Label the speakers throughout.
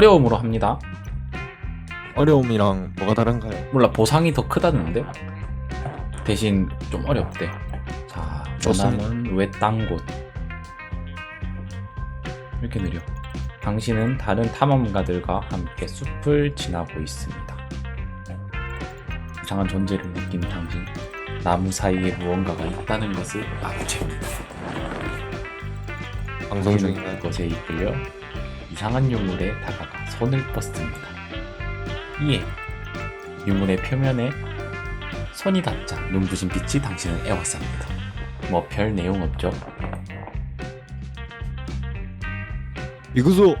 Speaker 1: 어려움으로 합니다.
Speaker 2: 어려움이랑 뭐가 다른가요?
Speaker 1: 몰라 보상이 더 크다는데 대신 좀 어렵대. 자,
Speaker 2: 좋습니다.
Speaker 1: 전함은 외딴 곳. 이렇게 느려. 당신은 다른 탐험가들과 함께 숲을 지나고 있습니다. 이상한 존재를 느낀 당신. 나무 사이에 무언가가 있다는 것을 아구체.
Speaker 2: 방송 중인가요?
Speaker 1: 것에 이끌려 이상한 유물에 다가가 손을 뻗습니다. 이에 유물의 표면에 손이 닿자 눈부신 빛이 당신을 애워쌉니다. 뭐 별 내용 없죠?
Speaker 2: 이구소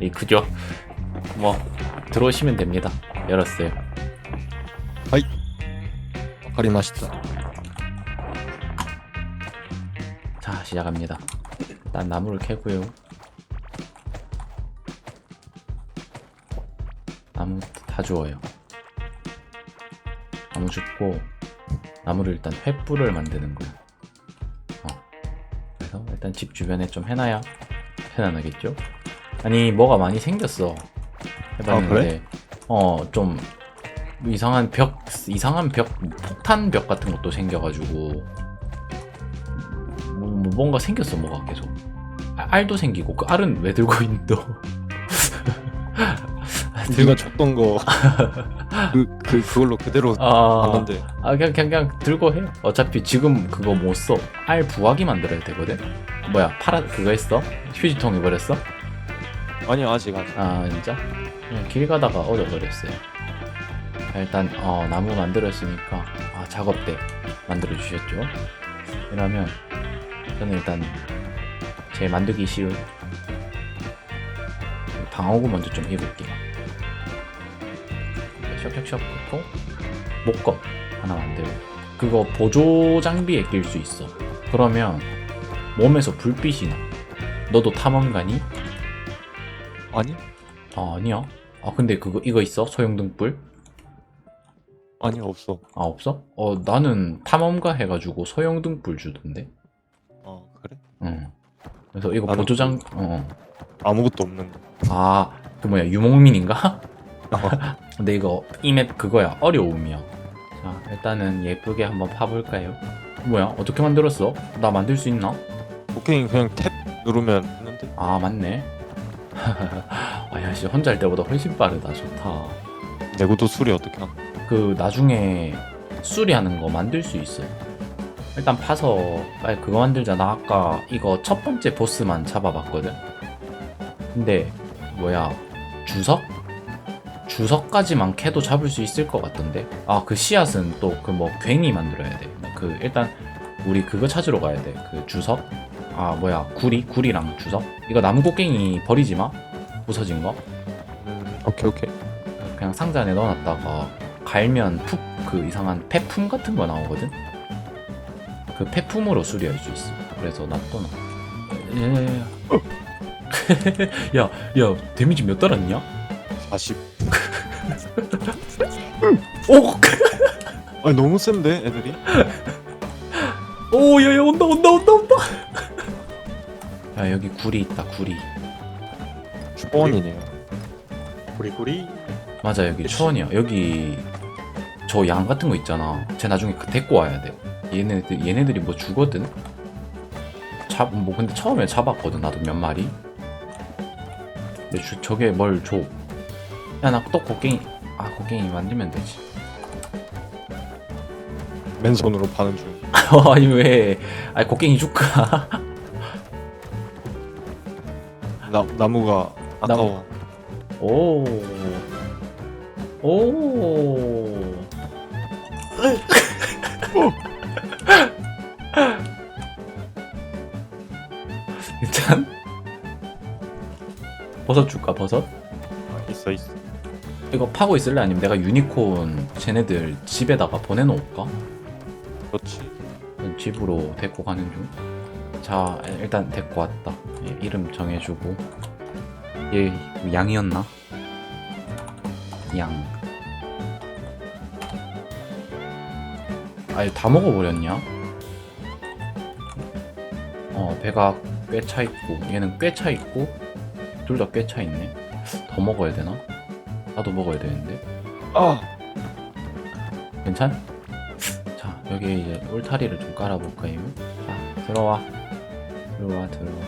Speaker 1: 이 그죠? 뭐 들어오시면 됩니다. 열었어요.
Speaker 2: 가리 맛있다.
Speaker 1: 자 시작합니다. 일단 나무를 캐고요. 다 주워요. 나무 줍고 나무를 일단 횃불을 만드는 거야. 어. 그래서 일단 집 주변에 좀 해놔야 편안하겠죠? 아니 뭐가 많이 생겼어. 해봤는데
Speaker 2: 아, 그래?
Speaker 1: 어좀 이상한 벽 이상한 벽 폭탄 벽 같은 것도 생겨가지고 뭐, 뭐 뭔가 생겼어 뭐가 계속 알- 알도 생기고 그 알은 왜 들고 있는 데
Speaker 2: 우리가 쳤던 거. 그, 그, 그걸로 그대로
Speaker 1: 아,
Speaker 2: 봤는데.
Speaker 1: 아 그냥, 그냥 그냥 들고 해 어차피 지금 그거 못 써 알 부화기 만들어야 되거든? 뭐야 파라 그거 했어? 휴지통 입어렸어?
Speaker 2: 아니 아직 아직.
Speaker 1: 아 진짜? 그냥 길 가다가 얻어버렸어요. 자, 일단 어, 나무 만들었으니까 아 작업대 만들어 주셨죠? 이러면 저는 일단 제 만들기 쉬운 방어구 먼저 좀 입을게요 슉슉슉 넣고 목검 하나 만들고 그거 보조 장비에 낄 수 있어 그러면 몸에서 불빛이 나 너도 탐험가니?
Speaker 2: 아니
Speaker 1: 아 아니야 아 근데 그거 이거 있어 소형등불
Speaker 2: 아니 없어.
Speaker 1: 아 없어 어 나는 탐험가 해가지고 소형등불 주던데
Speaker 2: 어 그래?
Speaker 1: 응 그래서 이거
Speaker 2: 나는
Speaker 1: 보조장 어.
Speaker 2: 아무것도 없는데.
Speaker 1: 어아그 뭐야 유목민인가 근데 이거 이 맵 그거야. 어려움이야. 자 일단은 예쁘게 한번 파볼까요? 뭐야? 어떻게 만들었어? 나 만들 수 있나?
Speaker 2: 오케이 그냥 탭 누르면 했는데?
Speaker 1: 아 맞네. 아야 씨 혼자 할 때보다 훨씬 빠르다. 좋다.
Speaker 2: 내구도 수리 어떻게 함?
Speaker 1: 그 나중에 수리하는 거 만들 수 있어. 일단 파서 빨리 그거 만들자. 나 아까 이거 첫 번째 보스만 잡아봤거든. 근데 뭐야? 주석? 주석까지만 캐도 잡을 수 있을 것 같던데. 아 그 씨앗은 또 그 뭐 괭이 만들어야 돼. 그 일단 우리 그거 찾으러 가야 돼. 그 주석? 아 뭐야 구리? 구리랑 주석? 이거 나무 곡괭이 버리지 마. 부서진 거.
Speaker 2: 음 오케이 오케이.
Speaker 1: 그냥 상자 안에 넣어놨다가 갈면 푹 그 이상한 폐품 같은 거 나오거든. 그 폐품으로 수리할 수 있어. 그래서 놔둬놔. 야야야. 야, 야, 데미지 몇 달았냐?
Speaker 2: 40.
Speaker 1: 오,
Speaker 2: 아니 너무 센데 애들이?
Speaker 1: 오, 야, 야, 온다, 온다, 온다, 온다. 야, 여기 구리 있다, 구리.
Speaker 2: 초원이네요.
Speaker 3: 구리구리
Speaker 1: 맞아, 여기 초원이야. 여기 저 양 같은 거 있잖아. 쟤 나중에 그 데리고 와야 돼. 얘네들 얘네들이 뭐 주거든. 잡뭐 근데 처음에 잡았거든 나도 몇 마리. 근데 주, 저게 뭘 줘? 야 나 또 곡괭이 아 곡괭이 만들면 되지.
Speaker 2: 맨손으로 파는 중.
Speaker 1: 아니 왜? 아니 곡괭이 줄까?
Speaker 2: 나 나무가 아까워.
Speaker 1: 오. 오. 일단 버섯 줄까 버섯?
Speaker 2: 아, 있어 있어.
Speaker 1: 이거 파고 있을래 아니면 내가 유니콘 쟤네들 집에다가 보내놓을까?
Speaker 2: 그렇지.
Speaker 1: 집으로 데리고 가는 중. 자 일단 데리고 왔다. 얘 이름 정해주고 얘 양이었나? 양. 아니 다 먹어버렸냐? 어 배가 꽤꽤차 있고 얘는 꽤 차 있고 둘 다 꽤 차 있네. 더 먹어야 되나? 나도 먹어야 되는데.
Speaker 2: 아
Speaker 1: 괜찮? 자 여기 이제 울타리를 좀 깔아볼까요? 자 들어와 들어와 들어와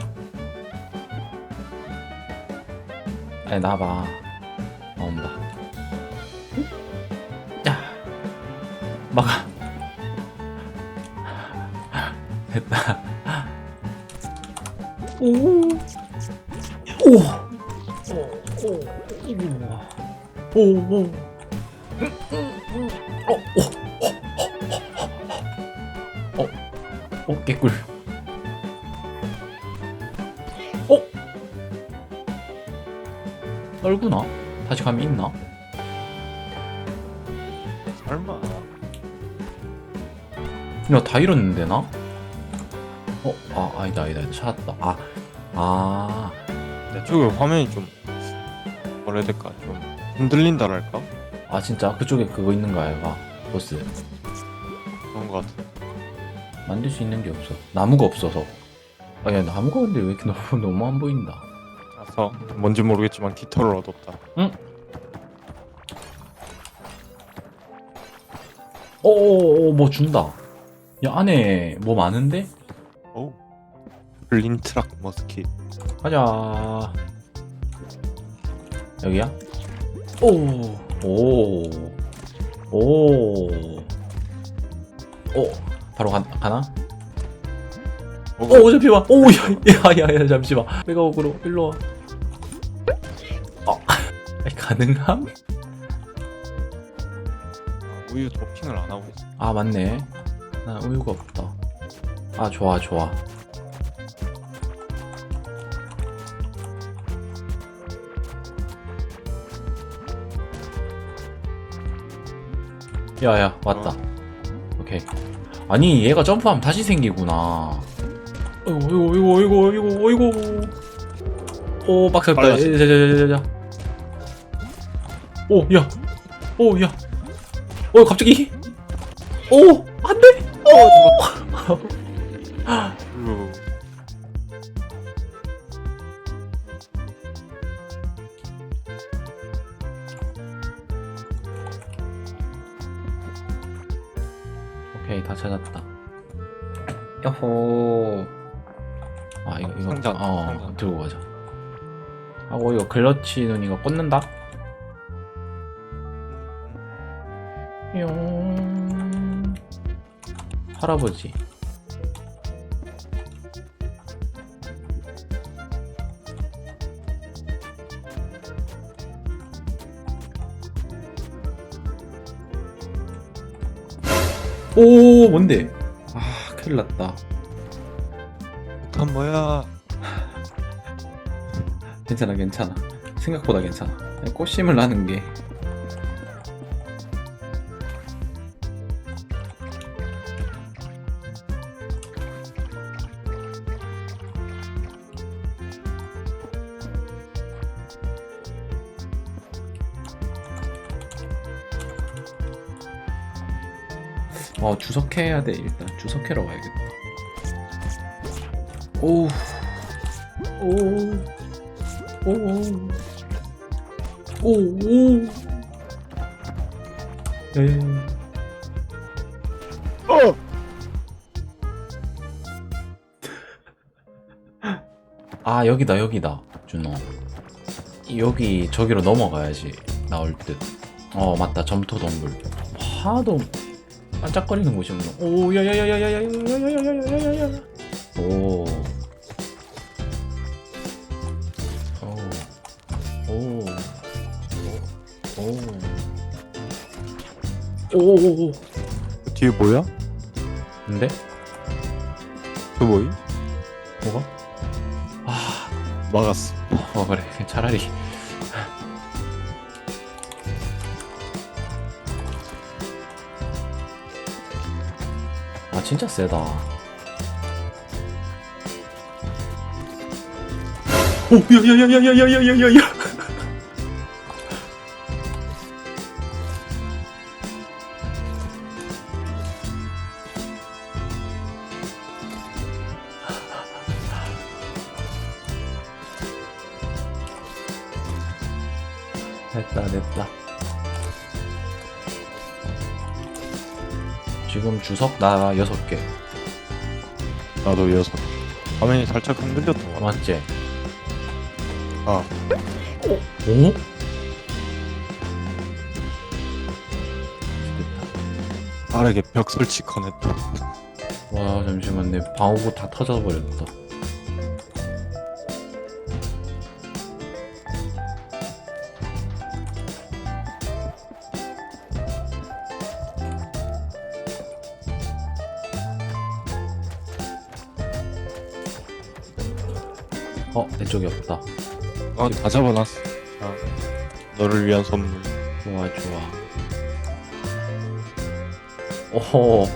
Speaker 1: 아니 나봐 나온다 야 막아 됐다 오 오 오 오 오오 어, 어, 어, 어, 개꿀. 어? 떨구나? 다시 감이 있나?
Speaker 2: 설마
Speaker 1: 야, 다 잃었는데, 나? 어, 아, 아니다, 아니다, 찾았다. 아, 아,
Speaker 2: 내 쪽에 화면이 좀 뭐라 해야 될까 좀 흔들린다랄까
Speaker 1: 아, 진짜 그쪽에 그거 있는 거야, 얘가. 보스.
Speaker 2: 그런 것 같아
Speaker 1: 만들 수 있는 게 없어. 나무가 없어서. 아, 야, 나무가 근데 왜 이렇게 너무, 너무 안 보인다.
Speaker 2: 그래서 뭔지 모르겠지만 깃털을 얻었다
Speaker 1: 어어어, 뭐 준다. 야, 안에 뭐 많은데?
Speaker 2: 오 블린트락 머스킷
Speaker 1: 가자. 여기야? 오, 오, 오, 오, 바로 가, 가나?
Speaker 2: 오,
Speaker 1: 오, 잠시만. 오, 야, 야, 야, 야, 잠시만. 내가 오그로 일로 와. 어, 아니, 가능함?
Speaker 2: 아, 우유 도핑을 안 하고 있어
Speaker 1: 아, 맞네. 나 우유가 없다. 아, 좋아, 좋아. 야, 야, 왔다. 오케이. 아니, 얘가 점프하면 다시 생기구나. 어이구, 어이구, 어이구, 어이구, 어이구. 오, 빡쳤다. 자,
Speaker 2: 빨라지.
Speaker 1: 자, 자, 자, 자. 오, 야. 오, 야. 오, 갑자기. 오, 안 돼. 오. 찾았다. 야호. 아, 이거, 이거.
Speaker 2: 상자,
Speaker 1: 어,
Speaker 2: 상자.
Speaker 1: 들고 가자. 하고, 이거 글러치 눈이가 꽂는다? 용. 할아버지. 오, 뭔데? 아, 큰일 났다.
Speaker 2: 폭탄 뭐야
Speaker 1: 괜찮아, 괜찮아. 생각보다 괜찮아. 그냥 꽃심을 나는 게. 어, 주석해야 돼, 일단. 주석해러 가야겠다. 오. 오. 오. 오. 오. 에.
Speaker 2: 어
Speaker 1: 아 여기다 여기다 준호 여기 저기로 넘어가야지 나올 듯어 맞다 점토 동굴 하도 반짝거리는 곳이 없노 오 야야야야야야야야야야야야야야 오 오. 오. 오. 오오오오.
Speaker 2: 그 뒤에 뭐야
Speaker 1: 근데?
Speaker 2: 그 뭐이
Speaker 1: 뭐가? 아,
Speaker 2: 막았어
Speaker 1: 어 그래 차라리 아 진짜 세다. 오 야야야야야야야야야. 됐다 됐다. 지금 주석 나 여섯 개.
Speaker 2: 나도 여섯. 화면이 살짝 흔들렸던 거
Speaker 1: 맞지?
Speaker 2: 아.
Speaker 1: 오?
Speaker 2: 빠르게 벽 설치 커냈다.
Speaker 1: 와 잠시만. 내 방어구 다 터져버렸다 쪽에 없다.
Speaker 2: 어다 잡아놨어. 자 너를 위한 선물.
Speaker 1: 좋아 좋아. 오호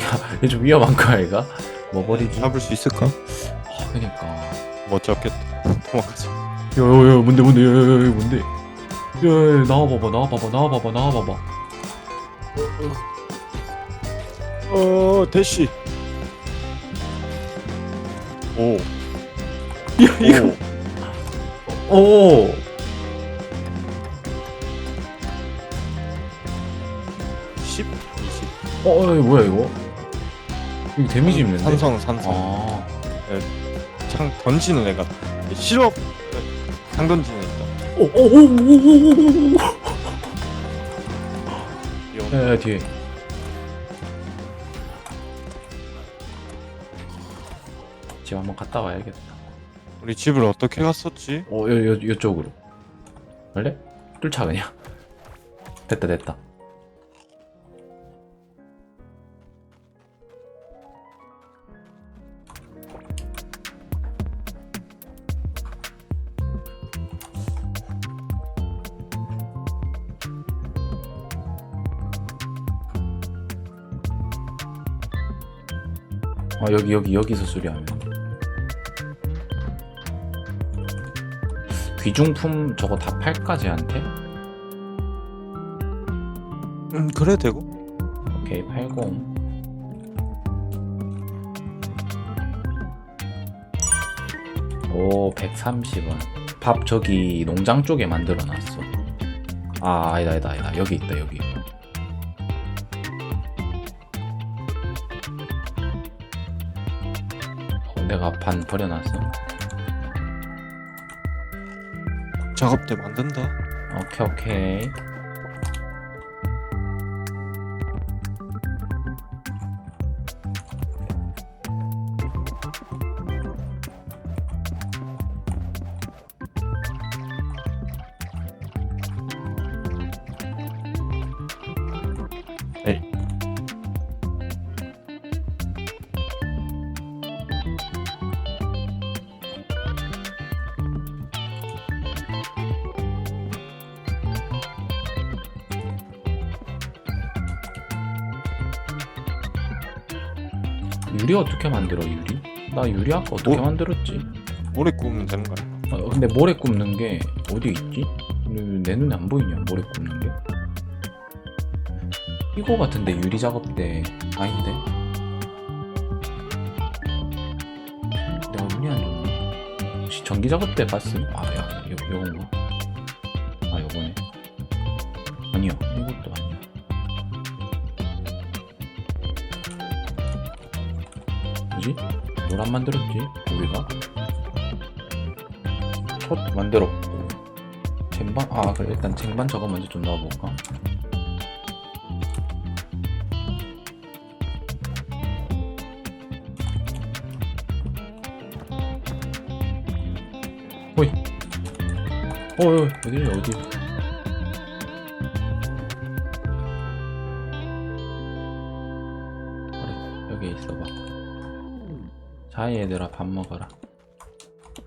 Speaker 1: 야얘 좀 위험한 거 아이가? 뭐 버리지?
Speaker 2: 잡을 수 있을까?
Speaker 1: 아 그니까.
Speaker 2: 못 잡겠다. 도망가자.
Speaker 1: 야야야 뭔데 뭔데? 야야야 뭔데? 야야 나와봐봐 나와봐봐 나와봐봐 나와봐봐.
Speaker 2: 어 대시. 오
Speaker 1: 야 이거
Speaker 2: 오.
Speaker 1: 오
Speaker 2: 10, 20
Speaker 1: 어, 어, 이거 뭐야 이거? 이거 데미지 입는데?
Speaker 2: 산성 산성
Speaker 1: 아,
Speaker 2: 창 던지는 애가 실업 창 던지는 애 있다
Speaker 1: 오, 오, 오, 오, 오, 오, 오, 야, 야, 뒤에. 집 한번 갔다 와야겠다.
Speaker 2: 우리 집을 어떻게 갔었지?
Speaker 1: 어, 여, 여, 이쪽으로. 원래? 뚫자 그냥. 됐다, 됐다. 아 여기 여기 여기서 수리하면 귀중품 저거 다 팔까 쟤한테?
Speaker 2: 음 그래 되고.
Speaker 1: 오케이 80 오 130원. 밥 저기 농장 쪽에 만들어 놨어. 아 아니다 아니다 아니다. 여기 있다 여기. 어, 내가 반 버려놨어
Speaker 2: 작업대 만든다.
Speaker 1: 오케이 오케이 유리 어떻게 만들어 유리? 나 유리 아까 어떻게
Speaker 2: 뭐?
Speaker 1: 만들었지?
Speaker 2: 오래 구우면 되는 거야
Speaker 1: 어, 근데 모래 굽는 게 어디 있지? 왜내 눈에 안 보이냐 모래 굽는 게 이거 같은데 유리 작업대 아닌데? 내가 눈이 안 좋네 혹시 전기 작업대 봤음? 아야 요, 요건가? 아 요거네 아니요 이것도 아니야 뭐지? 뭘 안 만들었지? 우리가? 첫 만들었고 쟁반? 아 그래. 일단 쟁반 저거 먼저 좀 넣어볼까? 호이. 어이 어디래 어디 자 얘들아 밥 먹어라.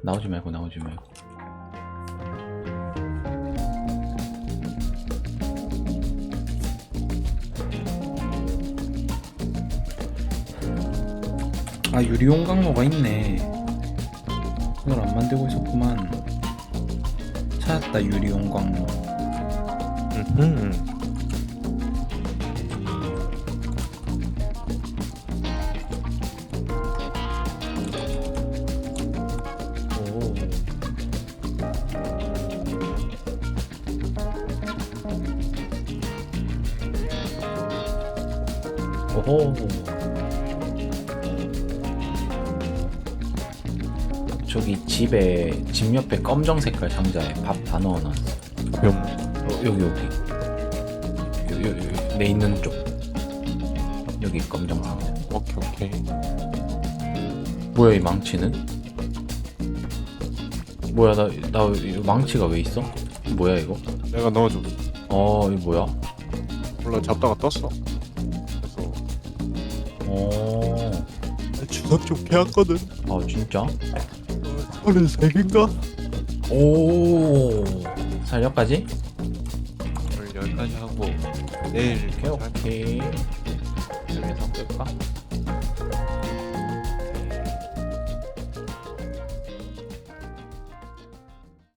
Speaker 1: 나오지 말고 나오지 말고. 아 유리용 강로가 있네. 이걸 안 만들고 있었구만. 찾았다 유리용 강로.
Speaker 2: 음
Speaker 1: 오호. 저기 집에 집 옆에 검정 색깔 상자에 밥 다 넣어놨어.
Speaker 2: 뿅.
Speaker 1: 어, 여기 여기. 요, 요, 요, 내 있는 쪽. 여기 검정 상자.
Speaker 2: 오케이 오케이.
Speaker 1: 뭐야 이 망치는? 뭐야 나 나 망치가 왜 있어? 뭐야 이거?
Speaker 2: 내가 넣어줘.
Speaker 1: 어 이거 뭐야?
Speaker 2: 몰라 잡다가 떴어. 그래서
Speaker 1: 어.
Speaker 2: 주석 좀 개왔거든.
Speaker 1: 아 진짜?
Speaker 2: 서른 세 개인가?
Speaker 1: 오. 살려까지?
Speaker 2: 오늘 여기까지 하고 내일
Speaker 1: 오케이 오케이. 여기서 끌까?